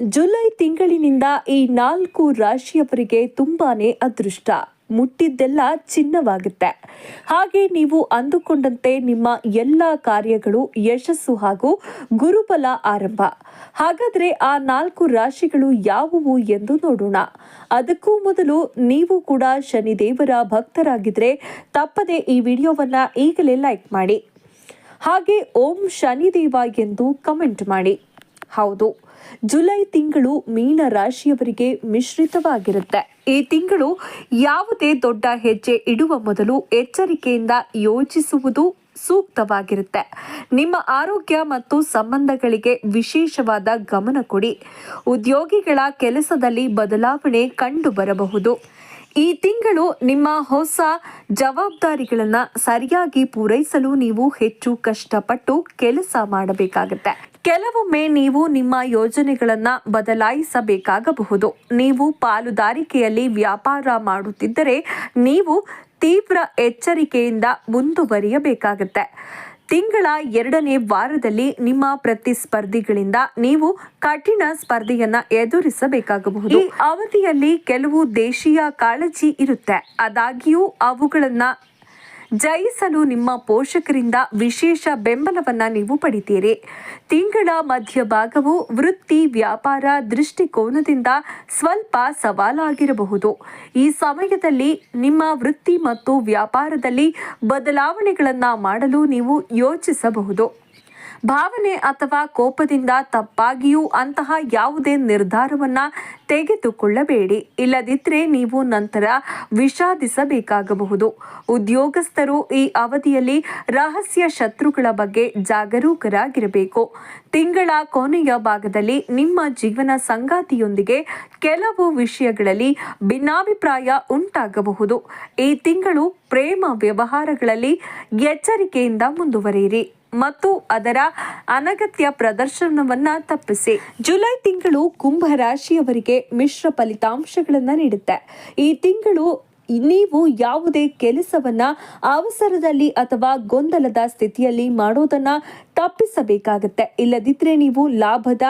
July ತಿಂಗಳಿನಿಂದ ಈ ನಾಲ್ಕು ರಾಶಿಯವರಿಗೆ ತುಂಬಾನೇ ಅದೃಷ್ಟ. ಮುಟ್ಟಿದ್ದೆಲ್ಲ ಚಿನ್ನವಾಗುತ್ತೆ. ಹಾಗೆ ನೀವು ಅಂದುಕೊಂಡಂತೆ ನಿಮ್ಮ ಎಲ್ಲ ಕಾರ್ಯಗಳು ಯಶಸ್ಸು ಹಾಗೂ ಗುರುಬಲ ಆರಂಭ. ಹಾಗಾದ್ರೆ ಆ ನಾಲ್ಕು ರಾಶಿಗಳು ಯಾವುವು ಎಂದು ನೋಡೋಣ. ಅದಕ್ಕೂ ಮೊದಲು ನೀವು ಕೂಡ ಶನಿದೇವರ ಭಕ್ತರಾಗಿದ್ರೆ ತಪ್ಪದೆ ಈ ವಿಡಿಯೋವನ್ನ ಈಗಲೇ ಲೈಕ್ ಮಾಡಿ. ಹಾಗೆ ಓಂ ಶನಿದೇವ ಎಂದು ಕಮೆಂಟ್ ಮಾಡಿ. ಹೌದು. ಜುಲೈ ತಿಂಗಳು ಮೀನ ರಾಶಿಯವರಿಗೆ ಮಿಶ್ರಿತವಾಗಿರುತ್ತೆ. ಈ ತಿಂಗಳು ಯಾವುದೇ ದೊಡ್ಡ ಹೆಜ್ಜೆ ಇಡುವ ಮೊದಲು ಎಚ್ಚರಿಕೆಯಿಂದ ಯೋಚಿಸುವುದು ಸೂಕ್ತವಾಗಿರುತ್ತೆ. ನಿಮ್ಮ ಆರೋಗ್ಯ ಮತ್ತು ಸಂಬಂಧಗಳಿಗೆ ವಿಶೇಷವಾದ ಗಮನ ಕೊಡಿ. ಉದ್ಯೋಗಿಗಳ ಕೆಲಸದಲ್ಲಿ ಬದಲಾವಣೆ ಕಂಡು ಬರಬಹುದು ಈ ತಿಂಗಳು ನಿಮ್ಮ ಹೊಸ ಜವಾಬ್ದಾರಿಗಳನ್ನು ಸರಿಯಾಗಿ ಪೂರೈಸಲು ನೀವು ಹೆಚ್ಚು ಕಷ್ಟಪಟ್ಟು ಕೆಲಸ ಮಾಡಬೇಕಾಗುತ್ತೆ. ಕೆಲವೊಮ್ಮೆ ನೀವು ನಿಮ್ಮ ಯೋಜನೆಗಳನ್ನು ಬದಲಾಯಿಸಬೇಕಾಗಬಹುದು. ನೀವು ಪಾಲುದಾರಿಕೆಯಲ್ಲಿ ವ್ಯಾಪಾರ ಮಾಡುತ್ತಿದ್ದರೆ ನೀವು ತೀವ್ರ ಎಚ್ಚರಿಕೆಯಿಂದ ಮುಂದುವರಿಯಬೇಕಾಗುತ್ತೆ. ತಿಂಗಳ ಎರಡನೇ ವಾರದಲ್ಲಿ ನಿಮ್ಮ ಪ್ರತಿಸ್ಪರ್ಧಿಗಳಿಂದ ನೀವು ಕಠಿಣ ಸ್ಪರ್ಧೆಯನ್ನ ಎದುರಿಸಬೇಕಾಗಬಹುದು. ಈ ಅವಧಿಯಲ್ಲಿ ಕೆಲವು ದೇಶೀಯ ಕಾಳಜಿ ಇರುತ್ತೆ. ಆದಾಗ್ಯೂ ಅವುಗಳನ್ನ ಜಯಿಸಲು ನಿಮ್ಮ ಪೋಷಕರಿಂದ ವಿಶೇಷ ಬೆಂಬಲವನ್ನು ನೀವು ಪಡಿತೀರಿ. ತಿಂಗಳ ಮಧ್ಯಭಾಗವು ವೃತ್ತಿ, ವ್ಯಾಪಾರ ದೃಷ್ಟಿಕೋನದಿಂದ ಸ್ವಲ್ಪ ಸವಾಲಾಗಿರಬಹುದು. ಈ ಸಮಯದಲ್ಲಿ ನಿಮ್ಮ ವೃತ್ತಿ ಮತ್ತು ವ್ಯಾಪಾರದಲ್ಲಿ ಬದಲಾವಣೆಗಳನ್ನು ಮಾಡಲು ನೀವು ಯೋಚಿಸಬಹುದು. ಭಾವನೆ ಅಥವಾ ಕೋಪದಿಂದ ತಪ್ಪಾಗಿಯೂ ಅಂತಹ ಯಾವುದೇ ನಿರ್ಧಾರವನ್ನು ತೆಗೆದುಕೊಳ್ಳಬೇಡಿ. ಇಲ್ಲದಿದ್ದರೆ ನೀವು ನಂತರ ವಿಷಾದಿಸಬೇಕಾಗಬಹುದು. ಉದ್ಯೋಗಸ್ಥರು ಈ ಅವಧಿಯಲ್ಲಿ ರಹಸ್ಯ ಶತ್ರುಗಳ ಬಗ್ಗೆ ಜಾಗರೂಕರಾಗಿರಬೇಕು. ತಿಂಗಳ ಕೊನೆಯ ಭಾಗದಲ್ಲಿ ನಿಮ್ಮ ಜೀವನ ಸಂಗಾತಿಯೊಂದಿಗೆ ಕೆಲವು ವಿಷಯಗಳಲ್ಲಿ ಭಿನ್ನಾಭಿಪ್ರಾಯ ಉಂಟಾಗಬಹುದು. ಈ ತಿಂಗಳು ಪ್ರೇಮ ವ್ಯವಹಾರಗಳಲ್ಲಿ ಎಚ್ಚರಿಕೆಯಿಂದ ಮುಂದುವರಿಯಿರಿ. ಮತ್ತು ಅದರ ಅನಗತ್ಯ ಪ್ರದರ್ಶನವನ್ನ ತಪ್ಪಿಸಿ. ಜುಲೈ ತಿಂಗಳು ಕುಂಭ ರಾಶಿಯವರಿಗೆ ಮಿಶ್ರ ಫಲಿತಾಂಶಗಳನ್ನು ನೀಡುತ್ತೆ. ಈ ತಿಂಗಳು ನೀವು ಯಾವುದೇ ಕೆಲಸವನ್ನ ಅವಸರದಲ್ಲಿ ಅಥವಾ ಗೊಂದಲದ ಸ್ಥಿತಿಯಲ್ಲಿ ಮಾಡೋದನ್ನ ತಪ್ಪಿಸಬೇಕಾಗತ್ತೆ. ಇಲ್ಲದಿದ್ರೆ ನೀವು ಲಾಭದ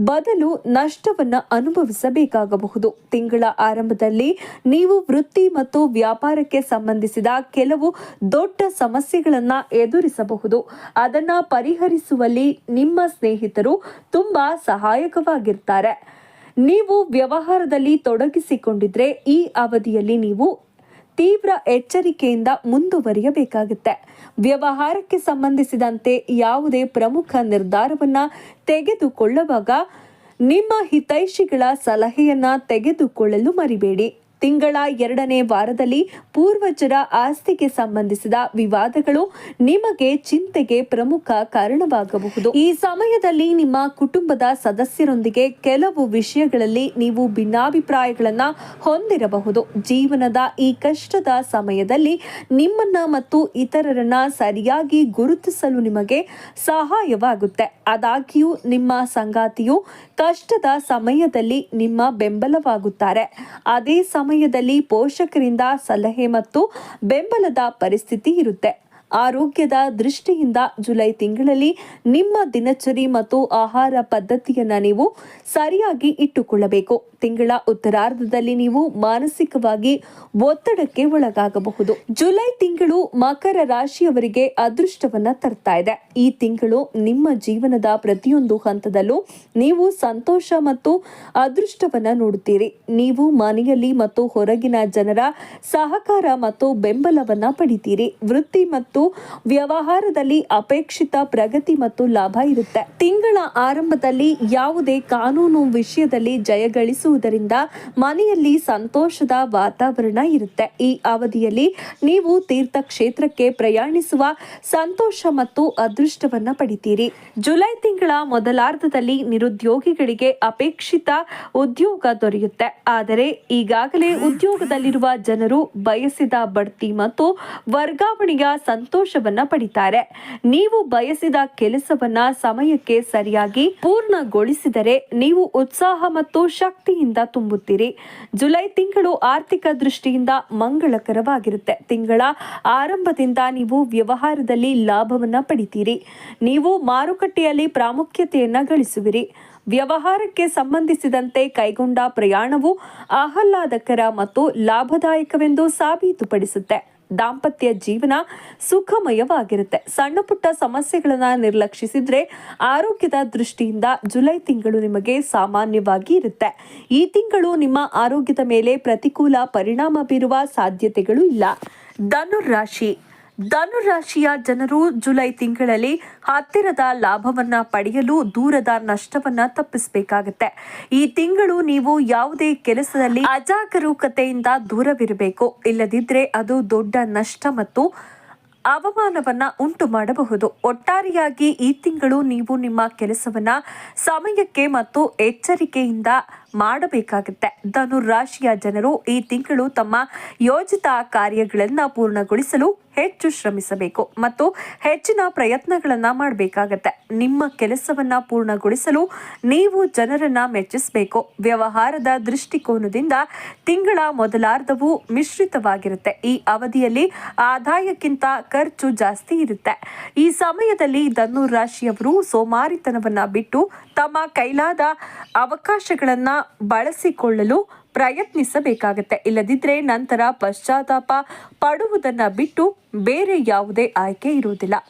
ಬದಲು ನಷ್ಟವನ್ನ ಅನುಭವಿಸಬೇಕಾಗಬಹುದು. ತಿಂಗಳ ಆರಂಭದಲ್ಲಿ ನೀವು ವೃತ್ತಿ ಮತ್ತು ವ್ಯಾಪಾರಕ್ಕೆ ಸಂಬಂಧಿಸಿದ ಕೆಲವು ದೊಡ್ಡ ಸಮಸ್ಯೆಗಳನ್ನ ಎದುರಿಸಬಹುದು. ಅದನ್ನ ಪರಿಹರಿಸುವಲ್ಲಿ ನಿಮ್ಮ ಸ್ನೇಹಿತರು ತುಂಬಾ ಸಹಾಯಕವಾಗಿರ್ತಾರೆ. ನೀವು ವ್ಯವಹಾರದಲ್ಲಿ ತೊಡಗಿಸಿಕೊಂಡಿದ್ರೆ ಈ ಅವಧಿಯಲ್ಲಿ ನೀವು ತೀವ್ರ ಎಚ್ಚರಿಕೆಯಿಂದ ಮುಂದುವರಿಯಬೇಕಾಗುತ್ತೆ. ವ್ಯವಹಾರಕ್ಕೆ ಸಂಬಂಧಿಸಿದಂತೆ ಯಾವುದೇ ಪ್ರಮುಖ ನಿರ್ಧಾರವನ್ನು ತೆಗೆದುಕೊಳ್ಳುವಾಗ ನಿಮ್ಮ ಹಿತೈಷಿಗಳ ಸಲಹೆಯನ್ನು ತೆಗೆದುಕೊಳ್ಳಲು ಮರಿಬೇಡಿ. ತಿಂಗಳ ಎರಡನೇ ವಾರದಲ್ಲಿ ಪೂರ್ವಜರ ಆಸ್ತಿಗೆ ಸಂಬಂಧಿಸಿದ ವಿವಾದಗಳು ನಿಮಗೆ ಚಿಂತೆಗೆ ಪ್ರಮುಖ ಕಾರಣವಾಗಬಹುದು. ಈ ಸಮಯದಲ್ಲಿ ನಿಮ್ಮ ಕುಟುಂಬದ ಸದಸ್ಯರೊಂದಿಗೆ ಕೆಲವು ವಿಷಯಗಳಲ್ಲಿ ನೀವು ಭಿನ್ನಾಭಿಪ್ರಾಯಗಳನ್ನು ಹೊಂದಿರಬಹುದು. ಜೀವನದ ಈ ಕಷ್ಟದ ಸಮಯದಲ್ಲಿ ನಿಮ್ಮನ್ನ ಮತ್ತು ಇತರರನ್ನ ಸರಿಯಾಗಿ ಗುರುತಿಸಲು ನಿಮಗೆ ಸಹಾಯವಾಗುತ್ತೆ. ಆದಾಗ್ಯೂ ನಿಮ್ಮ ಸಂಗಾತಿಯು ಕಷ್ಟದ ಸಮಯದಲ್ಲಿ ನಿಮ್ಮ ಬೆಂಬಲವಾಗುತ್ತಾರೆ. ಅದೇ ಸಮಯದಲ್ಲಿ ಪೋಷಕರಿಂದ ಸಲಹೆ ಮತ್ತು ಬೆಂಬಲದ ಪರಿಸ್ಥಿತಿ ಇರುತ್ತೆ. ಆರೋಗ್ಯದ ದೃಷ್ಟಿಯಿಂದ ಜುಲೈ ತಿಂಗಳಲ್ಲಿ ನಿಮ್ಮ ದಿನಚರಿ ಮತ್ತು ಆಹಾರ ಪದ್ಧತಿಯನ್ನು ನೀವು ಸರಿಯಾಗಿ ಇಟ್ಟುಕೊಳ್ಳಬೇಕು. ತಿಂಗಳ ಉತ್ತರಾರ್ಧದಲ್ಲಿ ನೀವು ಮಾನಸಿಕವಾಗಿ ಒತ್ತಡಕ್ಕೆ ಒಳಗಾಗಬಹುದು. ಜುಲೈ ತಿಂಗಳು ಮಕರ ರಾಶಿಯವರಿಗೆ ಅದೃಷ್ಟವನ್ನ ತರ್ತಾ ಇದೆ. ಈ ತಿಂಗಳು ನಿಮ್ಮ ಜೀವನದ ಪ್ರತಿಯೊಂದು ಹಂತದಲ್ಲೂ ನೀವು ಸಂತೋಷ ಮತ್ತು ಅದೃಷ್ಟವನ್ನ ನೋಡುತ್ತೀರಿ. ನೀವು ಮನೆಯಲ್ಲಿ ಮತ್ತು ಹೊರಗಿನ ಜನರ ಸಹಕಾರ ಮತ್ತು ಬೆಂಬಲವನ್ನ ಪಡಿತೀರಿ. ವೃತ್ತಿ ಮತ್ತು ವ್ಯವಹಾರದಲ್ಲಿ ಅಪೇಕ್ಷಿತ ಪ್ರಗತಿ ಮತ್ತು ಲಾಭ ಇರುತ್ತೆ. ತಿಂಗಳ ಆರಂಭದಲ್ಲಿ ಯಾವುದೇ ಕಾನೂನು ವಿಷಯದಲ್ಲಿ ಜಯಗಳಿಸುವುದರಿಂದ ಮನೆಯಲ್ಲಿ ಸಂತೋಷದ ವಾತಾವರಣ ಇರುತ್ತೆ. ಈ ಅವಧಿಯಲ್ಲಿ ನೀವು ತೀರ್ಥಕ್ಷೇತ್ರಕ್ಕೆ ಪ್ರಯಾಣಿಸುವ ಸಂತೋಷ ಮತ್ತು ಅದೃಷ್ಟವನ್ನ ಪಡಿತೀರಿ. ಜುಲೈ ತಿಂಗಳ ಮೊದಲಾರ್ಧದಲ್ಲಿ ನಿರುದ್ಯೋಗಿಗಳಿಗೆ ಅಪೇಕ್ಷಿತ ಉದ್ಯೋಗ ದೊರೆಯುತ್ತೆ. ಆದರೆ ಈಗಾಗಲೇ ಉದ್ಯೋಗದಲ್ಲಿರುವ ಜನರು ಬಯಸಿದ ಬಡ್ತಿ ಮತ್ತು ವರ್ಗಾವಣೆಯ ಸಂತೋಷವನ್ನ ಪಡಿತಾರೆ. ನೀವು ಬಯಸಿದ ಕೆಲಸವನ್ನ ಸಮಯಕ್ಕೆ ಸರಿಯಾಗಿ ಪೂರ್ಣಗೊಳಿಸಿದರೆ ನೀವು ಉತ್ಸಾಹ ಮತ್ತು ಶಕ್ತಿಯಿಂದ ತುಂಬುತ್ತೀರಿ. ಜುಲೈ ತಿಂಗಳು ಆರ್ಥಿಕ ದೃಷ್ಟಿಯಿಂದ ಮಂಗಳಕರವಾಗಿರುತ್ತೆ. ತಿಂಗಳ ಆರಂಭದಿಂದ ನೀವು ವ್ಯವಹಾರದಲ್ಲಿ ಲಾಭವನ್ನ ಪಡಿತೀರಿ. ನೀವು ಮಾರುಕಟ್ಟೆಯಲ್ಲಿ ಪ್ರಾಮುಖ್ಯತೆಯನ್ನ ಗಳಿಸುವಿರಿ. ವ್ಯವಹಾರಕ್ಕೆ ಸಂಬಂಧಿಸಿದಂತೆ ಕೈಗೊಂಡ ಪ್ರಯಾಣವು ಆಹ್ಲಾದಕರ ಮತ್ತು ಲಾಭದಾಯಕವೆಂದು ಸಾಬೀತುಪಡಿಸುತ್ತೆ. ದಾಂಪತ್ಯ ಜೀವನ ಸುಖಮಯವಾಗಿರುತ್ತೆ. ಸಣ್ಣ ಪುಟ್ಟ ಸಮಸ್ಯೆಗಳನ್ನು ನಿರ್ಲಕ್ಷಿಸಿದ್ರೆ ಆರೋಗ್ಯದ ದೃಷ್ಟಿಯಿಂದ ಜುಲೈ ತಿಂಗಳು ನಿಮಗೆ ಸಾಮಾನ್ಯವಾಗಿ ಇರುತ್ತೆ. ಈ ತಿಂಗಳು ನಿಮ್ಮ ಆರೋಗ್ಯದ ಮೇಲೆ ಪ್ರತಿಕೂಲ ಪರಿಣಾಮ ಬೀರುವ ಸಾಧ್ಯತೆಗಳು ಇಲ್ಲ. ಧನುರಾಶಿ. ಧನುರಾಶಿಯ ಜನರು ಜುಲೈ ತಿಂಗಳಲ್ಲಿ ಹತ್ತಿರದ ಲಾಭವನ್ನ ಪಡೆಯಲು ದೂರದ ನಷ್ಟವನ್ನ ತಪ್ಪಿಸಬೇಕಾಗತ್ತೆ. ಈ ತಿಂಗಳು ನೀವು ಯಾವುದೇ ಕೆಲಸದಲ್ಲಿ ಅಜಾಗರೂಕತೆಯಿಂದ ದೂರವಿರಬೇಕು. ಇಲ್ಲದಿದ್ರೆ ಅದು ದೊಡ್ಡ ನಷ್ಟ ಮತ್ತು ಅವಮಾನವನ್ನ ಉಂಟು ಮಾಡಬಹುದು. ಒಟ್ಟಾರೆಯಾಗಿ ಈ ತಿಂಗಳು ನೀವು ನಿಮ್ಮ ಕೆಲಸವನ್ನ ಸಮಯಕ್ಕೆ ಮತ್ತು ಎಚ್ಚರಿಕೆಯಿಂದ ಮಾಡಬೇಕಾಗುತ್ತೆ. ಧನುರಾಶಿಯ ಜನರು ಈ ತಿಂಗಳು ತಮ್ಮ ಯೋಜಿತ ಕಾರ್ಯಗಳನ್ನು ಪೂರ್ಣಗೊಳಿಸಲು ಹೆಚ್ಚು ಶ್ರಮಿಸಬೇಕು ಮತ್ತು ಹೆಚ್ಚಿನ ಪ್ರಯತ್ನಗಳನ್ನು ಮಾಡಬೇಕಾಗತ್ತೆ. ನಿಮ್ಮ ಕೆಲಸವನ್ನ ಪೂರ್ಣಗೊಳಿಸಲು ನೀವು ಜನರನ್ನ ಮೆಚ್ಚಿಸಬೇಕು. ವ್ಯವಹಾರದ ದೃಷ್ಟಿಕೋನದಿಂದ ತಿಂಗಳ ಮೊದಲಾರ್ಧವು ಮಿಶ್ರಿತವಾಗಿರುತ್ತೆ. ಈ ಅವಧಿಯಲ್ಲಿ ಆದಾಯಕ್ಕಿಂತ ಖರ್ಚು ಜಾಸ್ತಿ ಇರುತ್ತೆ. ಈ ಸಮಯದಲ್ಲಿ ಧನು ರಾಶಿಯವರು ಸೋಮಾರಿತನವನ್ನ ಬಿಟ್ಟು ತಮ್ಮ ಕೈಲಾದ ಅವಕಾಶಗಳನ್ನ ಬಳಸಿಕೊಳ್ಳಲು ಪ್ರಯತ್ನಿಸಬೇಕಾಗತ್ತೆ. ಇಲ್ಲದಿದ್ದರೆ ನಂತರ ಪಶ್ಚಾತ್ತಾಪ ಪಡುವುದನ್ನ ಬಿಟ್ಟು ಬೇರೆ ಯಾವುದೇ ಆಯ್ಕೆ ಇರುವುದಿಲ್ಲ.